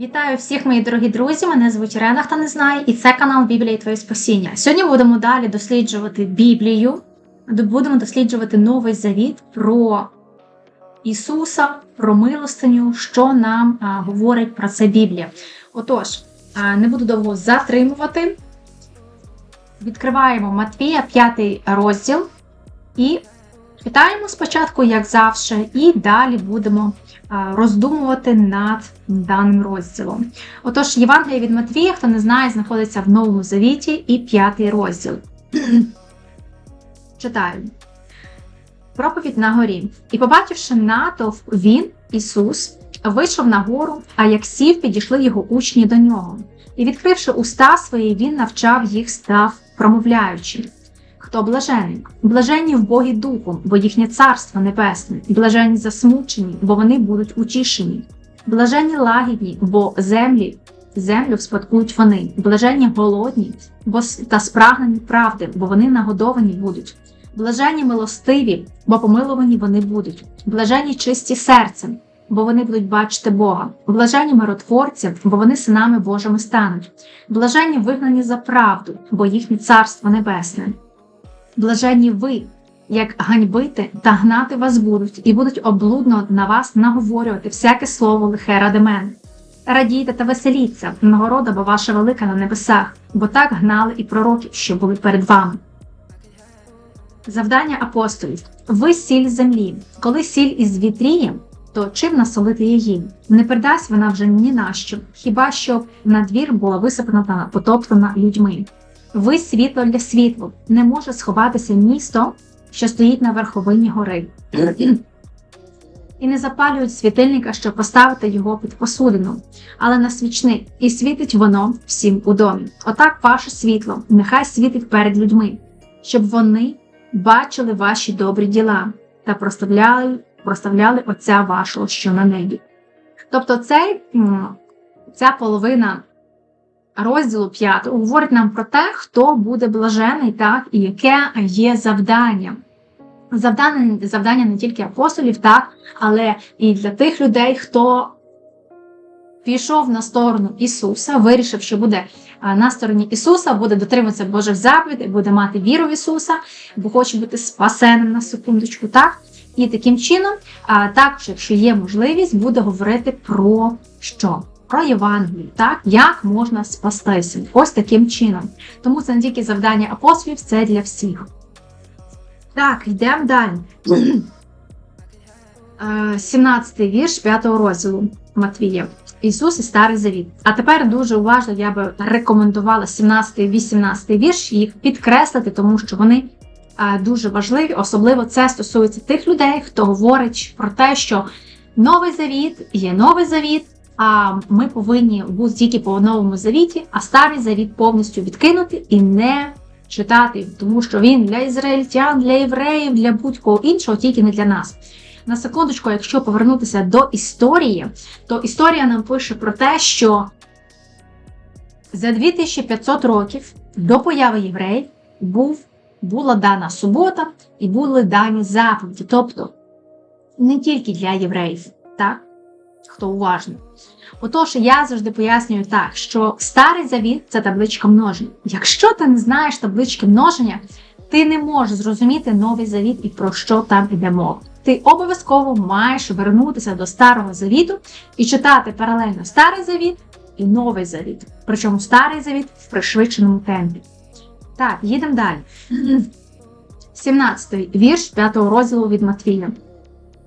Вітаю всіх, мої дорогі друзі! Мене звуть Ірена, хто не і це канал Біблія і Твоє Спасіння. Сьогодні будемо далі досліджувати Біблію, будемо досліджувати Новий Завіт про Ісуса, про милостиню, що нам а, говорить про це Біблія. Отож, а, не буду довго затримувати. Відкриваємо Матвія, 5 розділ, і читаємо спочатку, як завжди, і далі будемо роздумувати над даним розділом. Отож, Євангелія від Матвія, хто не знає, знаходиться в Новому Завіті і п'ятий розділ. Читаю. Проповідь на горі. І, побачивши натовп, він, Ісус, вийшов на гору, а як сів, підійшли його учні до нього. І, відкривши уста свої, він навчав їх став, промовляючи. Хто блажений? Блаженні в Богі Духом, бо їхнє царство небесне, блаженні засмучені, бо вони будуть утішені, блаженні лагідні, бо землі, землю спадкують вони, блаженні голодні, бо та спрагнені правди, бо вони нагодовані будуть, блаженні милостиві, бо помилувані вони будуть, блаженні чисті серцем, бо вони будуть бачити Бога, блаженні миротворці, бо вони синами Божими стануть, блаженні вигнані за правду, бо їхнє царство небесне. Блаженні ви, як ганьбити та гнати вас будуть, і будуть облудно на вас наговорювати всяке слово лихе ради мене. Радійте та веселіться, нагорода, бо ваша велика на небесах, бо так гнали і пророків, що були перед вами. Завдання апостолів ви сіль землі. Коли сіль із вітріє, то чим насолити її? Не придасть вона вже ні на що, хіба що на двір була висипана та потоптана людьми. Ви світло для світлу, не може сховатися місто, що стоїть на верховині гори. І не запалюють світильника, щоб поставити його під посудину, але на свічник, і світить воно всім у домі. Отак ваше світло, нехай світить перед людьми, щоб вони бачили ваші добрі діла та проставляли проставляли Отця вашого, що на небі. Тобто цей, ця половина розділу 5 говорить нам про те, хто буде блажений, так, і яке є завдання. Завдання завдання не тільки апостолів, так, але і для тих людей, хто пішов на сторону Ісуса, вирішив, що буде на стороні Ісуса, буде дотримуватися Божих заповідей, буде мати віру в Ісуса, бо хоче бути спасеним на секундочку. так. І таким чином, також, якщо є можливість, буде говорити про що? Про Євангелію, так як можна спастися ось таким чином. Тому це не тільки завдання апостолів, це для всіх. Так, йдемо далі. 17 й вірш 5 розділу Матвія. Ісус і Старий Завіт. А тепер дуже уважно я би рекомендувала 17 і 18 вірш їх підкреслити, тому що вони дуже важливі. Особливо це стосується тих людей, хто говорить про те, що новий завіт є новий завіт, ми повинні бути тільки по новому завіті, а старий завіт повністю відкинути і не читати, тому що він для ізраїльтян, для євреїв, для будь-кого іншого, тільки не для нас. На секундочку, якщо повернутися до історії, то історія нам пише про те, що за 2500 років до появи євреїв був, була дана субота і були дані заповіді. Тобто не тільки для євреїв, так? Хто уважний. Отож, я завжди пояснюю так, що старий завіт це табличка множення. Якщо ти не знаєш таблички множення, ти не можеш зрозуміти новий завіт і про що там іде мова. Ти обов'язково маєш вернутися до старого завіту і читати паралельно старий завіт і новий завіт. Причому старий завіт в пришвидшеному темпі. Так, їдемо далі. 17 вірш 5 розділу від Матвія.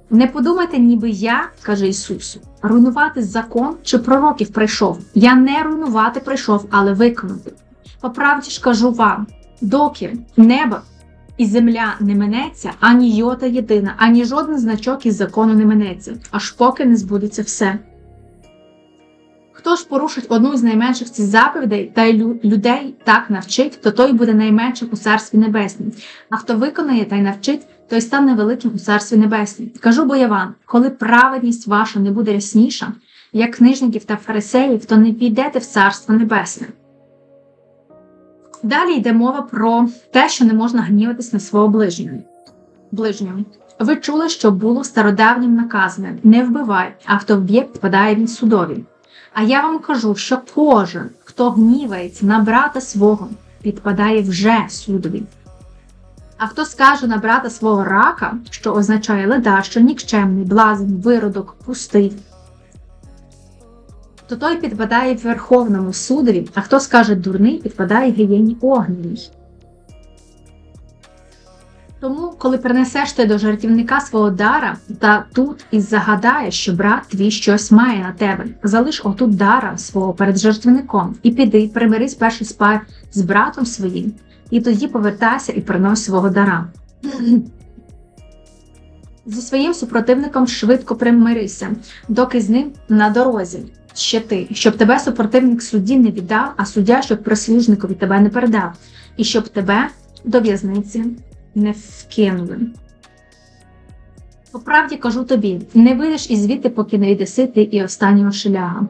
Не подумайте, ніби я, каже Ісус, руйнувати закон чи пророків прийшов. Я не руйнувати прийшов, але виконати. По правді ж кажу вам, доки небо і земля не минеться, ані йота єдина, ані жоден значок із закону не минеться, аж поки не збудеться все. Хто ж порушить одну з найменших цих заповідей та й людей так навчить, то той буде найменшим у царстві небеснім. А хто виконає та й навчить, той стане великим у царстві небеснім. Кажу бо я вам, коли праведність ваша не буде рясніша, як книжників та фарисеїв, то не підете в царство небесне. Далі йде мова про те, що не можна гніватись на свого ближнього. ближнього. Ви чули, що було стародавнім наказане не вбивай, а хто вб'є, підпадає він судові. А я вам кажу, що кожен, хто гнівається на брата свого, підпадає вже судові. А хто скаже на брата свого рака, що означає ледащо, нікчемний, блазень, виродок, пустий, то той підпадає Верховному судові, а хто скаже дурний, підпадає гієні огневій. Тому, коли принесеш ти до жартівника свого дара, та тут і загадаєш, що брат твій щось має на тебе, залиш отут дара свого перед жертвником, і піди, примирись перший спай з братом своїм, і тоді повертайся і принось свого дара. Зі своїм супротивником швидко примирися, доки з ним на дорозі ще ти, щоб тебе супротивник судді не віддав, а суддя, щоб прислужникові тебе не передав, і щоб тебе до в'язниці не вкинули. По правді кажу тобі, не вийдеш із звідти, поки не йдеси ти і останнього шляга.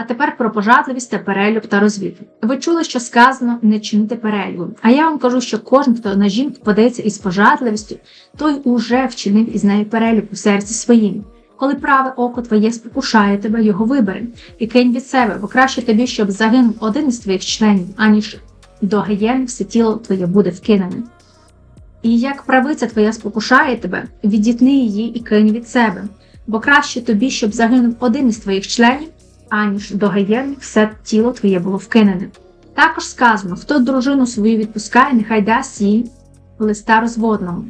А тепер про пожадливість та перелюб та розвід. Ви чули, що сказано не чинити перелюбу. А я вам кажу, що кожен, хто на жінку подається із пожадливістю, той уже вчинив із нею перелюб у серці своїм. Коли праве око твоє спокушає тебе, його вибери, і кинь від себе, бо краще тобі, щоб загинув один із твоїх членів, аніж до гієни все тіло твоє буде вкинене. І як правиця твоя спокушає тебе, відітни її і кинь від себе, бо краще тобі, щоб загинув один із твоїх членів, аніж до гієни все тіло твоє було вкинене. Також сказано, хто дружину свою відпускає, нехай дасть їй листа розводному.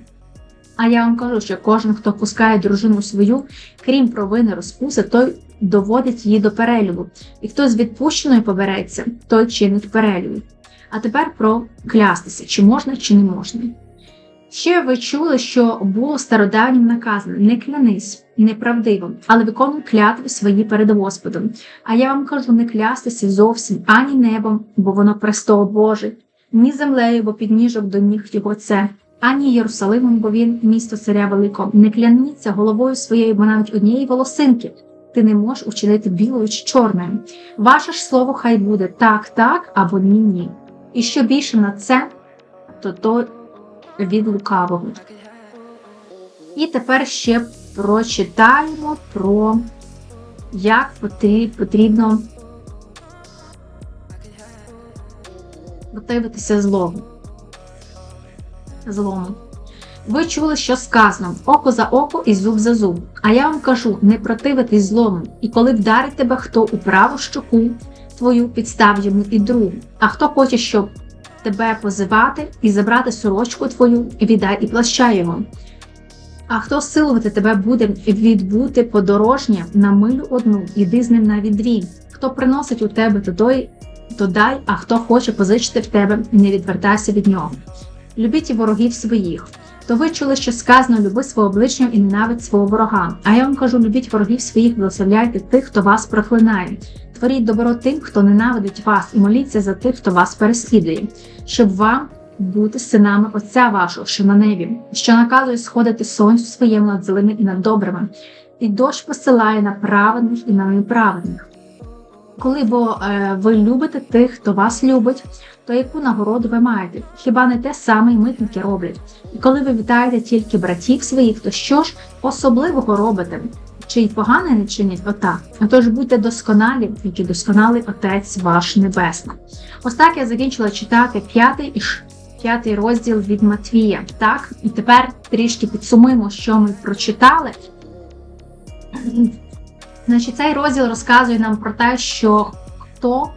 А я вам кажу, що кожен, хто пускає дружину свою, крім провини розпуси, той доводить її до перелюбу, і хто з відпущеною побереться, той чинить перелюб. А тепер про клястися, чи можна, чи не можна. Ще ви чули, що було стародавнім наказано не клянись неправдиво, але виконуй клятви свої перед Господом. А я вам кажу, не клястися зовсім ані небом, бо воно престол Божий, ні землею, бо підніжок до ніг його це, ані Єрусалимом, бо він місто царя великого. Не кляніться головою своєю, бо навіть однієї волосинки. Ти не можеш учинити білою чи чорною. Ваше ж слово хай буде так, так або ні, ні. І що більше на це, то то від лукавого. І тепер ще прочитаємо про як потрібно противитися злому. злому. Ви чули, що сказано око за око і зуб за зуб. А я вам кажу, не противитись злому. І коли вдарить тебе хто у праву щоку твою, підстав йому і другу. А хто хоче, щоб тебе позивати і забрати сорочку твою, віддай і плаща його. А хто силувати тебе буде відбути подорожнє на милю одну, іди з ним навіть дві. Хто приносить у тебе, то той, то дай, а хто хоче позичити в тебе, не відвертайся від нього. Любіть і ворогів своїх. То ви чули, що сказано люби свого ближнього і ненавидь свого ворога. А я вам кажу, любіть ворогів своїх, благословляйте тих, хто вас проклинає. Творіть добро тим, хто ненавидить вас, і моліться за тих, хто вас переслідує, щоб вам бути синами Отця вашого, що на небі, що наказує сходити сонцю своєму над злими і над добрими, і дощ посилає на праведних і на неправедних. Коли бо е, ви любите тих, хто вас любить, то яку нагороду ви маєте? Хіба не те саме й митники роблять? І коли ви вітаєте тільки братів своїх, то що ж особливого робите? Чи й погане не чинять отак? Отож будьте досконалі, як і досконалий Отець ваш Небесний. Ось так я закінчила читати п'ятий і п'ятий розділ від Матвія. Так, і тепер трішки підсумуємо, що ми прочитали. Значить, Цей розділ розказує нам про те, що хто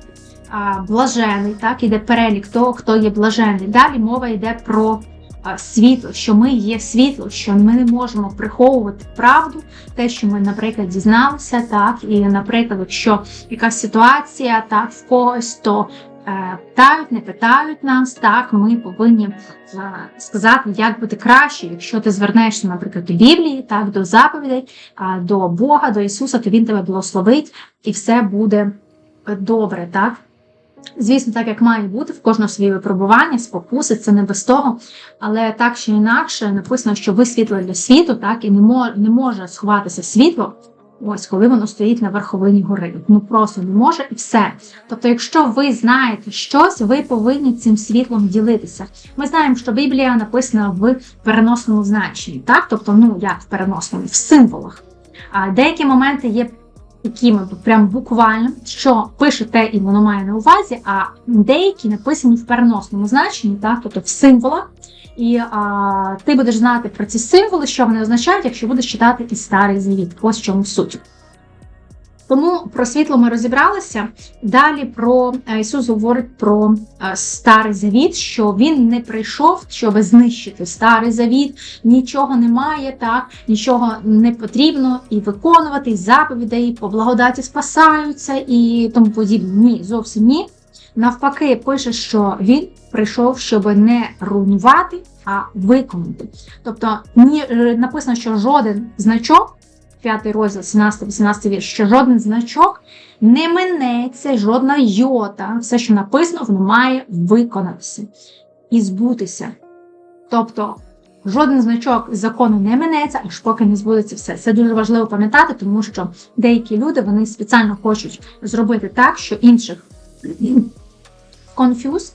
а, блажений, так, іде перелік того, хто є блажений. Далі мова йде про а, світло, що ми є світло, що ми не можемо приховувати правду, те, що ми, наприклад, дізналися, так, і, наприклад, якщо якась ситуація так, в когось, то е, питають, не питають нас, так, ми повинні сказати, як бути краще, якщо ти звернешся, наприклад, до Біблії, так, до заповідей, до Бога, до Ісуса, то Він тебе благословить і все буде добре. так. Звісно, так як має бути, в кожного свої випробування, спокуси, це не без того. Але так чи інакше написано, що ви світло для світу, так, і не може, не може сховатися світло, ось коли воно стоїть на верховині гори. Ну просто не може і все. Тобто, якщо ви знаєте щось, ви повинні цим світлом ділитися. Ми знаємо, що Біблія написана в переносному значенні, так? Тобто, ну як в переносному, в символах. А деякі моменти є такими прям буквально, що пише те і воно має на увазі, а деякі написані в переносному значенні, так, тобто в символах. І а, ти будеш знати про ці символи, що вони означають, якщо будеш читати і старий завіт. Ось в чому суть. Тому про світло ми розібралися. Далі про е, Ісус говорить про е, старий завіт, що він не прийшов, щоб знищити старий завіт, нічого немає, так нічого не потрібно і виконувати, і заповідей, і по благодаті спасаються і тому подібне. Ні, зовсім ні. Навпаки, пише, що він прийшов, щоб не руйнувати, а виконати. Тобто, ні, е, написано, що жоден значок. 5 розділ, 17-18 вірш, що жоден значок не минеться, жодна йота, все, що написано, воно має виконатися і збутися. Тобто жоден значок закону не минеться, аж поки не збудеться все. Це дуже важливо пам'ятати, тому що деякі люди вони спеціально хочуть зробити так, що інших конфюз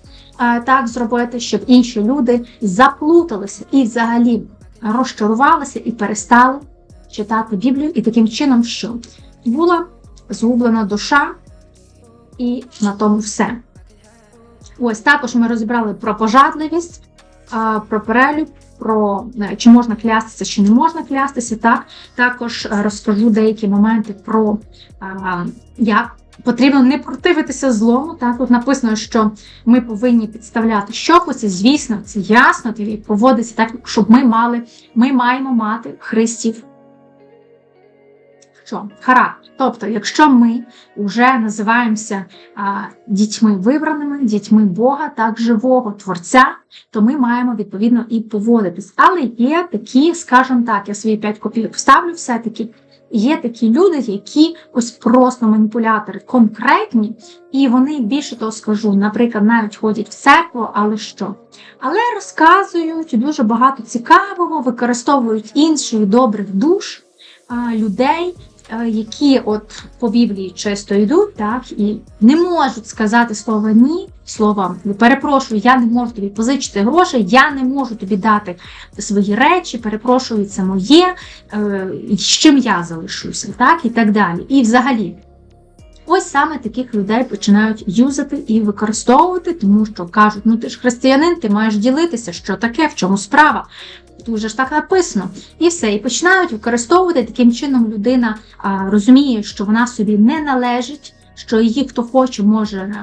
так зробити, щоб інші люди заплуталися і взагалі розчарувалися і перестали читати Біблію, і таким чином, що була згублена душа, і на тому все. Ось також ми розібрали про пожадливість, про перелюб, про е, чи можна клястися, чи не можна клястися. Так? Також е, розкажу деякі моменти про як потрібно не противитися злому. Так? Тут написано, що ми повинні підставляти щоку, звісно, це ясно, і поводиться так, щоб ми мали, ми маємо мати Христів що характер. Тобто, якщо ми вже називаємося а, дітьми вибраними, дітьми Бога, так живого Творця, то ми маємо відповідно і поводитись. Але є такі, скажімо так, я свої 5 копійок вставлю, все-таки. Є такі люди, які ось просто маніпулятори конкретні, і вони більше того скажу, наприклад, навіть ходять в церкву, але що? Але розказують дуже багато цікавого, використовують інших добрих душ людей які от по Біблії часто йдуть, так і не можуть сказати слово ні, слово перепрошую, я не можу тобі позичити гроші, я не можу тобі дати свої речі, перепрошую, це моє, е, з чим я залишуся, так і так далі. І взагалі. Ось саме таких людей починають юзати і використовувати, тому що кажуть, ну ти ж християнин, ти маєш ділитися, що таке, в чому справа дуже ж так написано. І все. І починають використовувати таким чином людина а, розуміє, що вона собі не належить, що її хто хоче, може.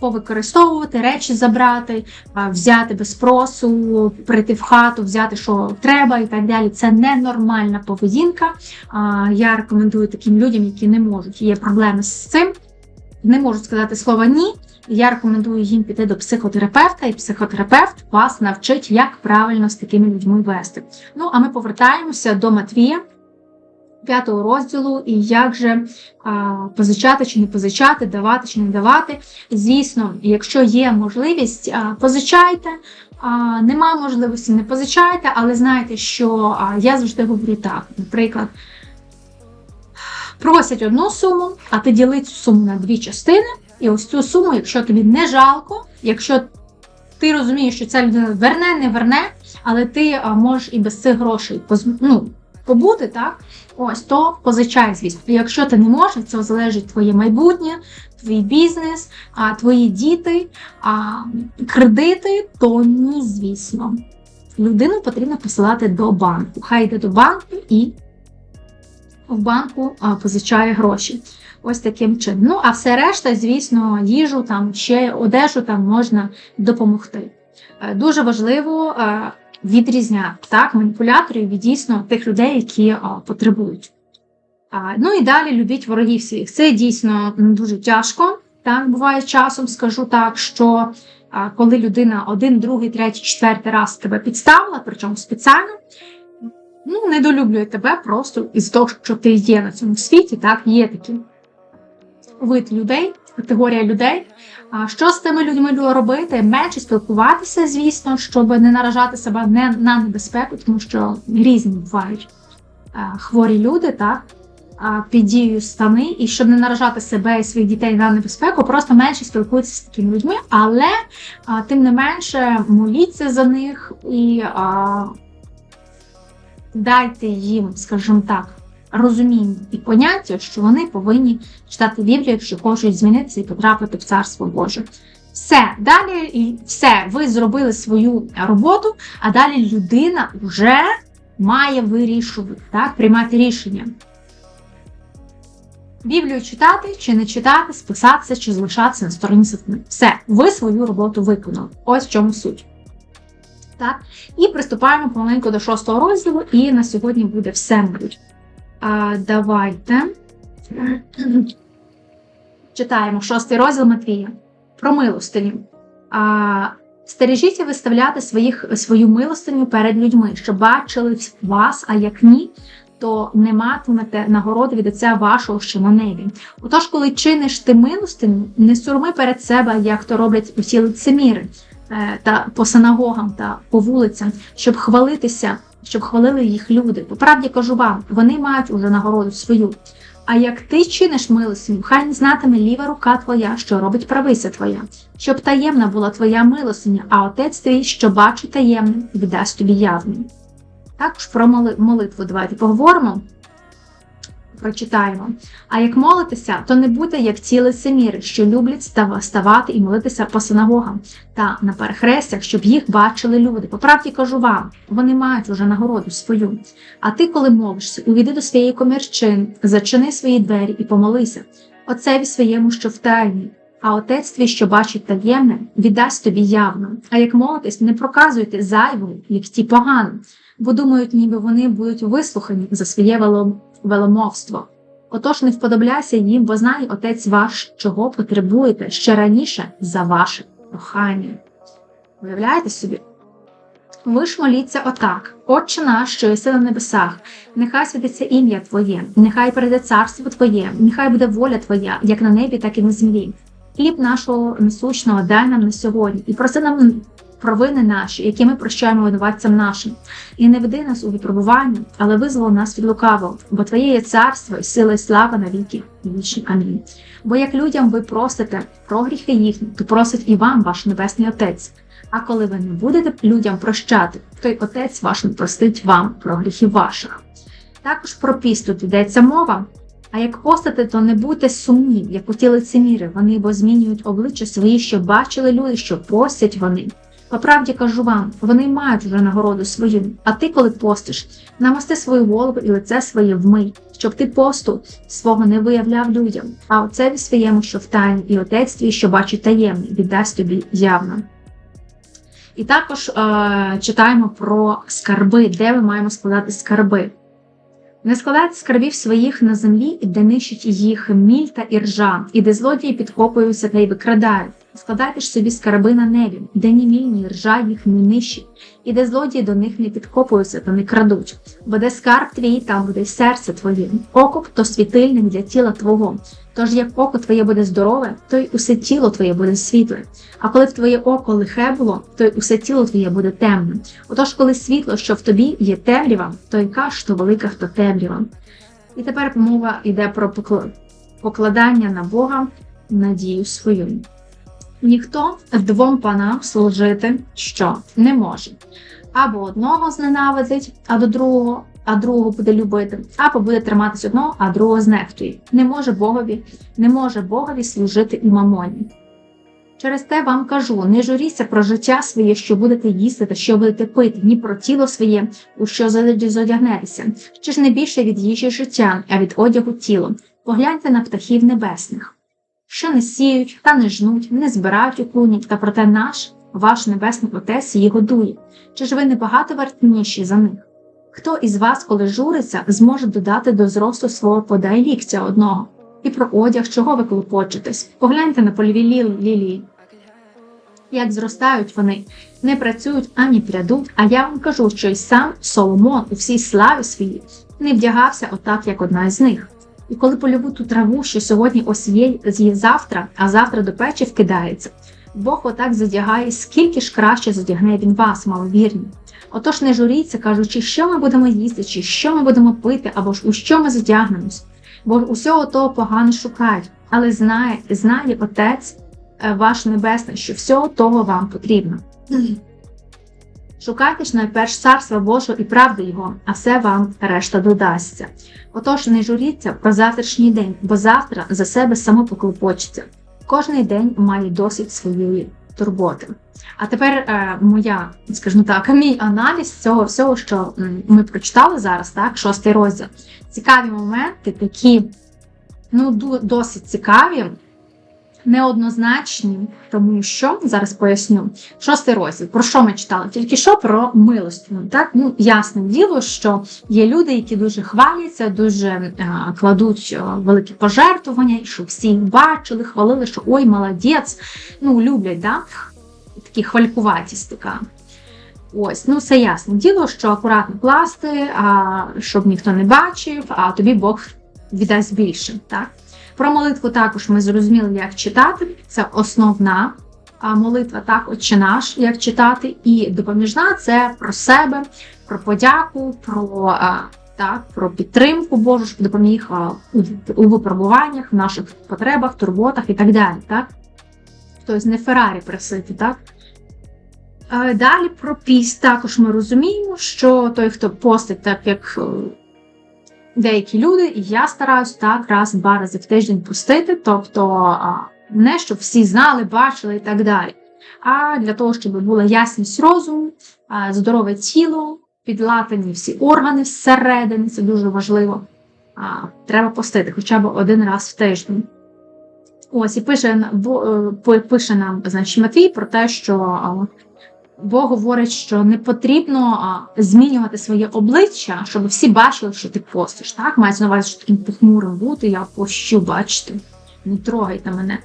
Повикористовувати речі забрати, взяти без спросу, прийти в хату, взяти, що треба, і так далі. Це ненормальна поведінка. Я рекомендую таким людям, які не можуть. Є проблеми з цим, не можуть сказати слова ні. Я рекомендую їм піти до психотерапевта, і психотерапевт вас навчить, як правильно з такими людьми вести. Ну, а ми повертаємося до Матвія, п'ятого розділу, і як же а, позичати чи не позичати, давати чи не давати. Звісно, якщо є можливість, а, позичайте. А, Нема можливості, не позичайте, але знаєте, що а, я завжди говорю так, наприклад. Просять одну суму, а ти діли цю суму на дві частини. І ось цю суму, якщо тобі не жалко, якщо ти розумієш, що ця людина верне, не верне, але ти можеш і без цих грошей ну, побути, так? Ось то позичай, звісно. Якщо ти не можеш, це залежить твоє майбутнє, твій бізнес, а твої діти, а кредити, то ні, звісно. Людину потрібно посилати до банку. Хай йде до банку і в банку позичає гроші. Ось таким чином. Ну, а все решта, звісно, їжу, там ще одежу там можна допомогти. Е, дуже важливо е, відрізняти так, маніпуляторів від дійсно тих людей, які потребують. Ну і далі любіть ворогів своїх. Це дійсно дуже тяжко. Так, буває часом, скажу так, що коли людина один, другий, третій, четвертий раз тебе підставила, причому спеціально, ну, недолюблює тебе просто із того, що ти є на цьому світі, так, є такі вид людей, категорія людей. Що з тими людьми робити? Менше спілкуватися, звісно, щоб не наражати себе не на небезпеку, тому що різні бувають хворі люди, так. Під дією стани, і щоб не наражати себе і своїх дітей на небезпеку, просто менше спілкуйтеся з такими людьми, але тим не менше моліться за них і а, дайте їм, скажімо так, розуміння і поняття, що вони повинні читати Біблію, якщо хочуть змінитися і потрапити в Царство Боже. Все, далі і все, ви зробили свою роботу, а далі людина вже має вирішувати, так, приймати рішення. Біблію читати чи не читати, списатися чи залишатися на стороні сатани. Все, ви свою роботу виконали. Ось в чому суть. Так, і приступаємо помаленьку до шостого розділу, і на сьогодні буде все, мабуть. А, Давайте читаємо шостий розділ Матвія про милостиню. А, Стережіться виставляти своїх, свою милостиню перед людьми, щоб бачили вас, а як ні, то не матимете нагороди від Отця вашого, що на небі. Отож, коли чиниш ти милостиню, не сурми перед себе, як то роблять усі лицеміри, е, та по синагогам та по вулицям, щоб хвалитися, щоб хвалили їх люди. По правді кажу вам, вони мають уже нагороду свою. А як ти чиниш милостиню, хай знатиме ліва рука твоя, що робить правиця твоя, щоб таємна була твоя милостиня, а отець твій, що бачить таємним, віддасть тобі явним. Також про молитву давайте поговоримо, прочитаємо. А як молитися, то не будьте як ті лицеміри, що люблять ставати і молитися по синагогам та на перехрестях, щоб їх бачили люди. По правді кажу вам, вони мають уже нагороду свою. А ти, коли молишся, увійди до своєї комірчини, зачини свої двері і помолися. Отцеві своєму, що в тайні, а отець твій, що бачить таємне, віддасть тобі явно. А як молитесь, не проказуйте зайву, як ті погані, бо думають, ніби вони будуть вислухані за своє веломовство. Отож не вподобляйся їм, бо знає отець ваш, чого потребуєте ще раніше за ваше прохання. Уявляєте собі? Ви ж моліться отак, Отче наш, що єси на небесах, нехай святиться ім'я Твоє, нехай прийде царство Твоє, нехай буде воля Твоя, як на небі, так і на землі. Хліб нашого насущного дай нам на сьогодні, і проси нам провини наші, які ми прощаємо винуватцям нашим, і не веди нас у випробування, але визволи нас від лукавого, бо Твоє є царство, і сила, і слава на віки вічні. Амінь. Бо як людям ви просите про гріхи їхні, то просить і вам ваш Небесний Отець. А коли ви не будете людям прощати, то й Отець ваш не простить вам про гріхи ваших. Також про піст тут йдеться мова. А як постати, то не будьте сумні, як у ті лицеміри, вони бо змінюють обличчя свої, щоб бачили люди, що постять вони. По правді кажу вам, вони мають вже нагороду свою. А ти, коли постиш, намасти свою голову і лице своє вмий, щоб ти посту свого не виявляв людям, а отцеві своєму, що в тайні, і отець твій, що бачить таємний, віддасть тобі явно. І також е, читаємо про скарби, де ми маємо складати скарби. Не складайте скарбів своїх на землі, де нищить їх міль та іржа, і де злодії підкопуються та й викрадають. Складайте ж собі скарби на небі, де ні міль, ні ржа їх не нищить, і де злодії до них не підкопуються та не крадуть. Бо де скарб твій, там буде серце твоє, окоп то світильник для тіла твого. Тож як око твоє буде здорове, то й усе тіло твоє буде світле. А коли в твоє око лихе було, то й усе тіло твоє буде темне. Отож, коли світло, що в тобі є темрява, то яка ж то велика хто темрява. І тепер мова йде про покладання на Бога надію свою. Ніхто двом панам служити що не може. Або одного зненавидить, а до другого, а другого буде любити, або буде триматись одного, а другого знехтує. Не може Богові, не може Богові служити і мамоні. Через те вам кажу: не журіться про життя своє, що будете їсти та що будете пити, ні про тіло своє, у що зодягнетеся, чи ж не більше від їжі життя, а від одягу тіло. Погляньте на птахів небесних що не сіють та не жнуть, не збирають у клуні, та проте наш, ваш небесний Отець її годує. Чи ж ви не багато вартніші за них? Хто із вас, коли журиться, зможе додати до зросту свого подай ліктя одного? І про одяг, чого ви клопочетесь? Погляньте на польові лілії. Як зростають вони, не працюють ані прядуть, а я вам кажу, що й сам Соломон у всій славі своїй не вдягався отак, як одна із них. І коли польову ту траву, що сьогодні ось є, з'є завтра, а завтра до печі вкидається, Бог отак задягає, скільки ж краще задягне він вас, маловірні. Отож не журіться, кажучи, що ми будемо їсти, чи що ми будемо пити, або ж у що ми задягнемось, бо усього того погано шукають, але знає, знає Отець е, ваш Небесний, що всього того вам потрібно. Шукайте ж найперш царства Божого і правди Його, а все вам решта додасться. Отож, не журіться про завтрашній день, бо завтра за себе само поклопочеться. Кожний день має досить своєї турботи. А тепер е, моя, скажімо так, мій аналіз цього всього, що ми прочитали зараз, так, шостий розділ. Цікаві моменти, такі ну, досить цікаві, неоднозначні, тому що зараз поясню. Шостий розділ. Про що ми читали? Тільки що про милостину. Так, ну ясне діло, що є люди, які дуже хваляться, дуже е, кладуть е, великі пожертвування, що всі бачили, хвалили, що ой, молодець. Ну, люблять, да? такі хвалькуватість така. Ось, ну все ясне діло, що акуратно класти, а, щоб ніхто не бачив, а тобі Бог віддасть більше. Так? Про молитву також ми зрозуміли, як читати. Це основна молитва, так, Отче наш, як читати, і допоміжна це про себе, про подяку, про, так, про підтримку Божу, щоб допоміг у, випробуваннях, в наших потребах, турботах і так далі. Так? Тобто не Феррарі просити, так? Далі про піст також ми розуміємо, що той, хто постить, так як деякі люди, і я стараюсь так раз-два рази в тиждень пустити, тобто не щоб всі знали, бачили і так далі. А для того, щоб була ясність розуму, здорове тіло, підлатані всі органи всередині, це дуже важливо. Треба постити хоча б один раз в тиждень. Ось і пише, е, пише нам значить, Матвій про те, що Бог говорить, що не потрібно змінювати своє обличчя, щоб всі бачили, що ти постиш. Так, мається на увазі, що таким похмурим бути, я пощу, бачите, не трогайте мене.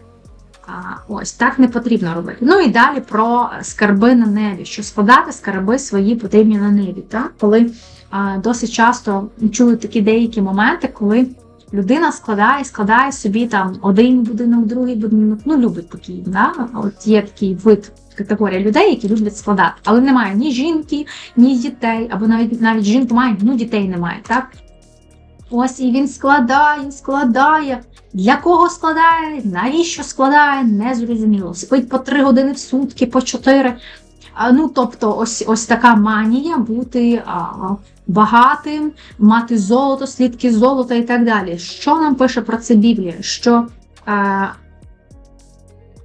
А, ось так не потрібно робити. Ну і далі про скарби на небі, що складати скарби свої потрібні на небі. Так? Коли а, досить часто чую такі деякі моменти, коли людина складає, складає собі там один будинок, другий будинок, ну любить такий. Да? От є такий вид категорія людей, які люблять складати, але немає ні жінки, ні дітей, або навіть навіть жінка має, ну дітей немає, так? Ось і він складає, складає. Для кого складає, навіщо складає, не зрозуміло. Спить по три години в сутки, по чотири. Ну, тобто, ось ось така манія бути а, багатим, мати золото, слідки золота і так далі. Що нам пише про це Біблія? Що а,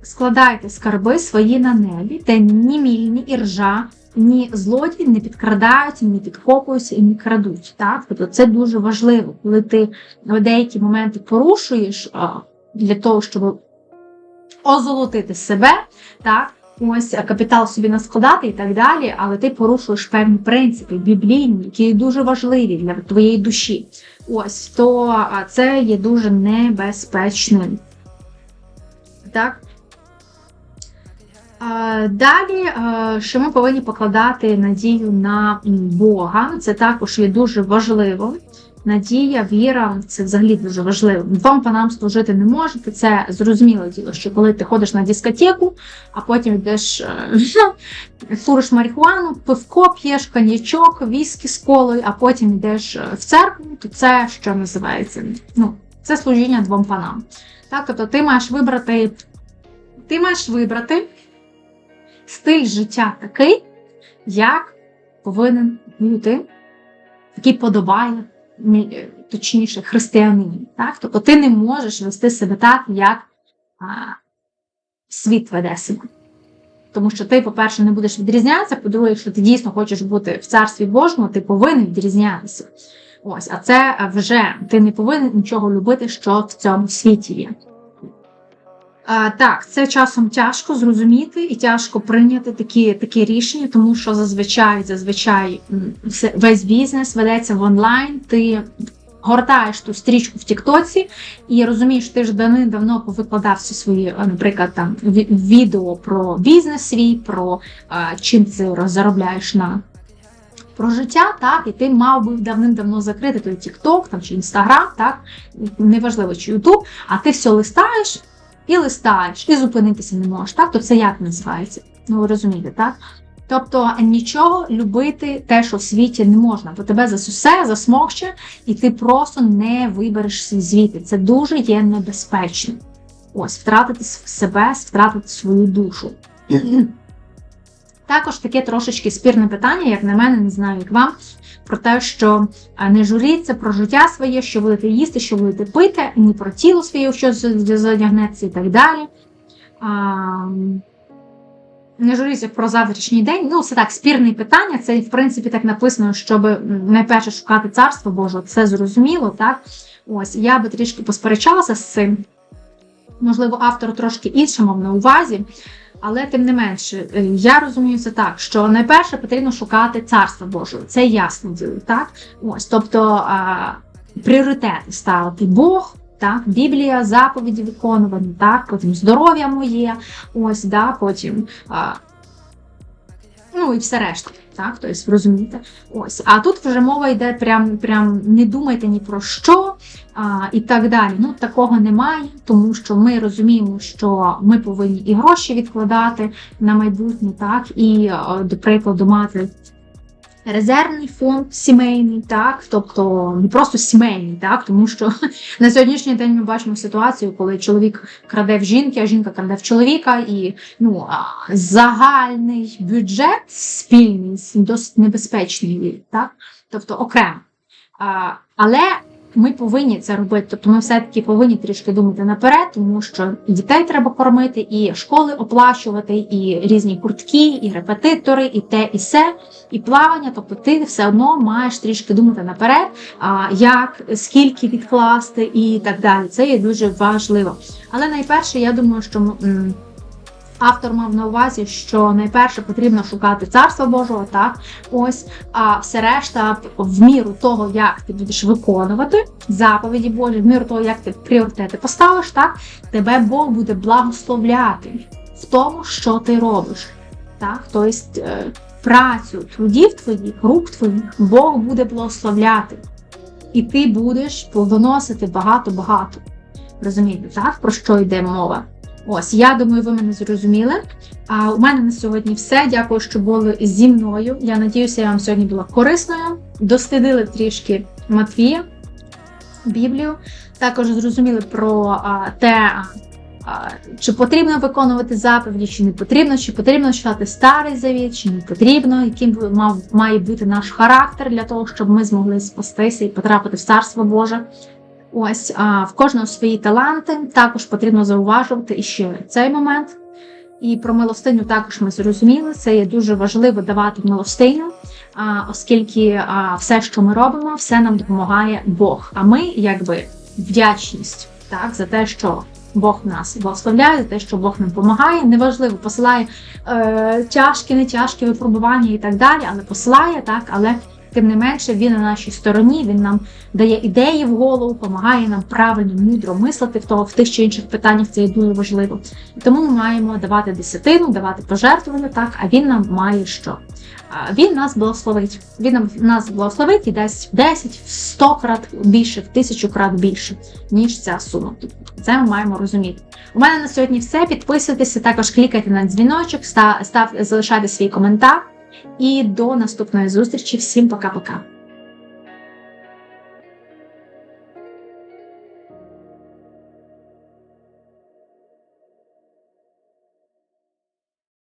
складайте скарби свої на небі, де ні мільні і ржа, ні злодії не підкрадають, не підкопуються і не крадуть. Так? Тобто це дуже важливо, коли ти деякі моменти порушуєш для того, щоб озолотити себе, так? Ось капітал собі наскладати і так далі, але ти порушуєш певні принципи біблійні, які дуже важливі для твоєї душі. Ось то це є дуже небезпечним. Так? Е, Далі, е, що ми повинні покладати надію на Бога, це також є дуже важливо. Надія, віра це взагалі дуже важливо. Двом панам служити не можете. Це зрозуміле діло, що коли ти ходиш на дискотеку, а потім йдеш е, куриш марихуану, пивко п'єш, коньячок, віскі з колою, а потім йдеш в церкву, то це що називається? Ну, це служіння двом панам. Так, тобто ти маєш вибрати, ти маєш вибрати стиль життя такий, як повинен бути, який подобає, е, точніше, християнин. Так? Тобто ти не можеш вести себе так, як а, світ веде себе. Тому що ти, по-перше, не будеш відрізнятися, по-друге, якщо ти дійсно хочеш бути в царстві Божому, ти повинен відрізнятися. Ось, а це вже ти не повинен нічого любити, що в цьому світі є. Так, це часом тяжко зрозуміти і тяжко прийняти такі, такі рішення, тому що зазвичай, зазвичай весь бізнес ведеться в онлайн. Ти гортаєш ту стрічку в Тіктоці і розумієш, ти ж давним-давно повикладав всі свої, е, наприклад, там відео про бізнес свій, про а, чим ти заробляєш на про життя, так, і ти мав би давним-давно закрити той TikTok там, чи Instagram, так, неважливо, чи YouTube, а ти все листаєш і листаєш, і зупинитися не можеш. Так? То це як називається? Ну, ви розумієте, так? Тобто нічого любити те, що в світі не можна, бо тебе засусе, засмокче, і ти просто не виберешся звідти. Це дуже є небезпечно. Ось, втратити себе, втратити свою душу. Також таке трошечки спірне питання, як на мене, не знаю, як вам, про те, що не журіться про життя своє, що будете їсти, що будете пити, ні про тіло своє, що задягнеться і так далі. Не журіться про завтрашній день. Ну, це так, спірне питання. Це, в принципі, так написано, щоб найперше шукати царство Боже, це зрозуміло, так? Ось, я би трішки посперечалася з цим. Можливо, автор трошки інше мав на увазі, але тим не менше, е, я розумію це так, що найперше потрібно шукати царство Божого. Це ясно діло, так? Ось, тобто а, пріоритети ставити Бог. Так, Біблія, заповіді виконувані, так, потім здоров'я моє, ось, да, потім а, ну і все решта. Так, тобто, розумієте. Ось. А тут вже мова йде прям, прям не думайте ні про що а, і так далі. Ну, такого немає, тому що ми розуміємо, що ми повинні і гроші відкладати на майбутнє, так, і, е, до прикладу, мати резервний фонд сімейний, так, тобто не просто сімейний, так, тому що на сьогоднішній день ми бачимо ситуацію, коли чоловік краде в жінки, а жінка краде в чоловіка, і ну, загальний бюджет спільний досить небезпечний, так, тобто окремо. Але ми повинні це робити. Тобто ми все-таки повинні трішки думати наперед, тому що дітей треба кормити, і школи оплачувати, і різні куртки, і репетитори, і те, і се, і плавання. Тобто ти все одно маєш трішки думати наперед, а, як, скільки відкласти і так далі. Це є дуже важливо. Але найперше, я думаю, що. Автор мав на увазі, що найперше потрібно шукати царства Божого, так ось, а все решта в міру того, як ти будеш виконувати заповіді Божі, в міру того, як ти пріоритети поставиш, так тебе Бог буде благословляти в тому, що ти робиш. Так, тобто е, працю трудів твоїх, рук твоїх, Бог буде благословляти, і ти будеш плодоносити багато-багато. Розумієте, так про що йде мова? Ось, я думаю, ви мене зрозуміли. А у мене на сьогодні все. Дякую, що були зі мною. Я надіюся, я вам сьогодні була корисною. Дослідили трішки Матвія, Біблію. Також зрозуміли про а, те, а, чи потрібно виконувати заповіді, чи не потрібно, чи потрібно читати старий завіт, чи не потрібно, яким мав має бути наш характер для того, щоб ми змогли спастися і потрапити в царство Боже. Ось а, в кожного свої таланти. Також потрібно зауважувати і ще цей момент. І про милостиню також ми зрозуміли. Це є дуже важливо давати милостиню, оскільки все, що ми робимо, все нам допомагає Бог. А ми, якби вдячність так, за те, що Бог нас благословляє, за те, що Бог нам допомагає. Неважливо, посилає е, тяжкі, не тяжкі випробування і так далі, але посилає так, але. Тим не менше, він на нашій стороні, він нам дає ідеї в голову, допомагає нам правильно, мудро мислити в того в тих чи інших питаннях. Це є дуже важливо. Тому ми маємо давати десятину, давати пожертвування, так а він нам має що? Він нас благословить. Він нам нас благословить і дасть в 10, в 100 крат більше, в тисячу крат більше, ніж ця сума. Це ми маємо розуміти. У мене на сьогодні все. Підписуйтеся, також клікайте на дзвіночок, став, став залишайте свій коментар. І до наступної зустрічі. Всім пока-пока.